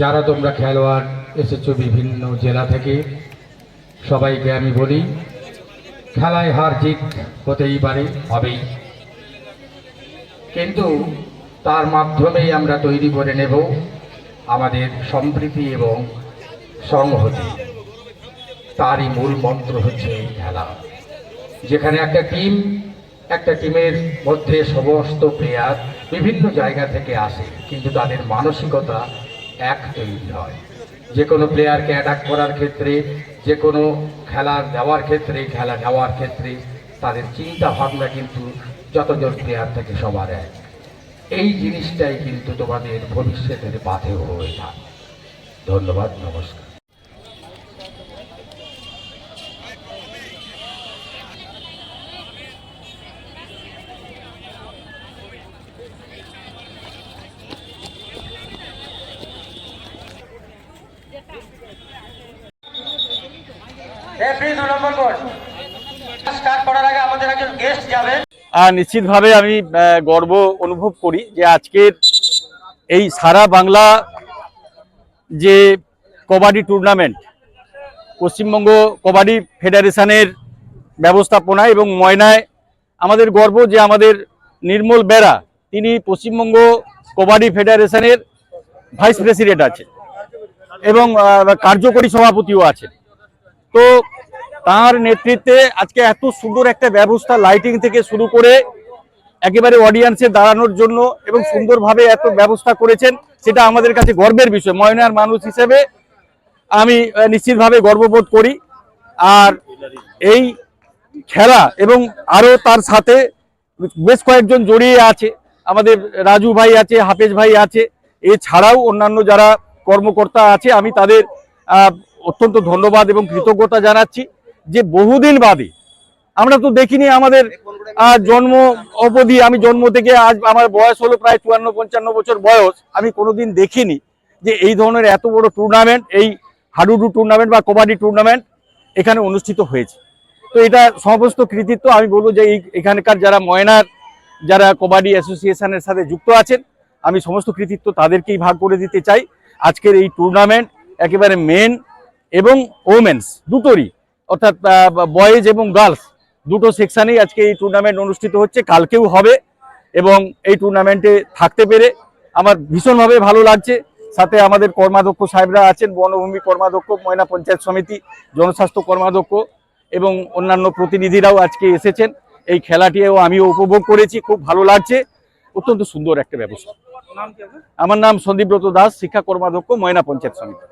যারা তোমরা খেলোয়াড় এসেছ বিভিন্ন জেলা থেকে, সবাইকে আমি বলি, খেলায় হার জিত হতেই পারে, হবেই। কিন্তু তার মাধ্যমেই আমরা তৈরি করে নেব আমাদের সম্প্রীতি এবং সংহতি। তারই মূল মন্ত্র হচ্ছে এই খেলা। যেখানে একটা টিম, একটা টিমের মধ্যে সমস্ত প্লেয়ার বিভিন্ন জায়গা থেকে আসে, কিন্তু তাদের মানসিকতা এক তৈরি হয় যে কোনো প্লেয়ারকে অ্যাটাক করার ক্ষেত্রে, যে কোনো খেলা দেওয়ার ক্ষেত্রে, খেলা নেওয়ার ক্ষেত্রে তাদের চিন্তা ভাবনা কিন্তু যতজন প্লেয়ার থাকে সবার এক। এই জিনিসটাই কিন্তু তোমাদের ভবিষ্যতের পাথেও হয়ে থাকে। ধন্যবাদ, নমস্কার। নিশ্চিতভাবে আমি গর্ব অনুভব করি যে আজকের এই সারা বাংলা যে কবাডি টুর্নামেন্ট পশ্চিমবঙ্গ কবাডি ফেডারেশনের ব্যবস্থাপনায় এবং ময়নায় আমাদের গর্ব যে আমাদের নির্মল বেরা, তিনি পশ্চিমবঙ্গ কবাডি ফেডারেশনের ভাইস প্রেসিডেন্ট আছে এবং কার্যকরী সভাপতিও আছেন। তো তার নেতৃত্বে আজকে এত সুন্দর একটা ব্যবস্থা লাইটিং থেকে শুরু করে একেবারে অডিয়েন্সে দাঁড়ানোর জন্য এবং সুন্দরভাবে এত ব্যবস্থা করেছেন, সেটা আমাদের কাছে গর্বের বিষয়। ময়নার মানুষ হিসেবে আমি নিশ্চিতভাবে গর্ববোধ করি। আর এই খেলা এবং আরও তার সাথে বেশ কয়েকজন জড়িয়ে আছে, আমাদের রাজু ভাই আছে, হাফেজ ভাই আছে। এছাড়াও অন্যান্য যারা কর্মকর্তা আছে, আমি তাদের অত্যন্ত ধন্যবাদ এবং কৃতজ্ঞতা জানাচ্ছি যে বহুদিন বাদে, আমরা তো দেখিনি আমাদের জন্ম অবধি, আমি জন্ম থেকে আজ আমার বয়স হলো প্রায় চুয়ান্ন, পঞ্চান্ন বছর বয়স, আমি কোনোদিন দেখিনি যে এই ধরনের এত বড় টুর্নামেন্ট এই হাডুডু টুর্নামেন্ট বা কবাডি টুর্নামেন্ট এখানে অনুষ্ঠিত হয়েছে। তো এটা সমস্ত কৃতিত্ব আমি বলব যে এখানকার যারা ময়নার, যারা কবাডি অ্যাসোসিয়েশনের সাথে যুক্ত আছেন, আমি সমস্ত কৃতিত্ব তাদেরকেই ভাগ করে দিতে চাই। আজকের এই টুর্নামেন্ট একেবারে মেন এবং ওমেন্স দুটোরই। অর্থাৎ বয়েজ এবং গার্লস দুটো সেকশানেই আজকে এই টুর্নামেন্ট অনুষ্ঠিত হচ্ছে। কালকেও হবে এবং এই টুর্নামেন্টে থাকতে পেরে আমার ভীষণভাবে ভালো লাগছে। সাথে আমাদের কর্মাধ্যক্ষ সাহেবরা আছেন বনভূমি কর্মাধ্যক্ষ ময়না পঞ্চায়েত সমিতি জনস্বাস্থ্য কর্মাধ্যক্ষ এবং অন্যান্য প্রতিনিধিরাও আজকে এসেছেন। এই খেলাটিও আমিও উপভোগ করেছি খুব ভালো লাগছে। অত্যন্ত সুন্দর একটা ব্যবস্থা আমার নাম সন্দীপব্রত দাস শিক্ষা কর্মাধ্যক্ষ ময়না পঞ্চায়েত সমিতি।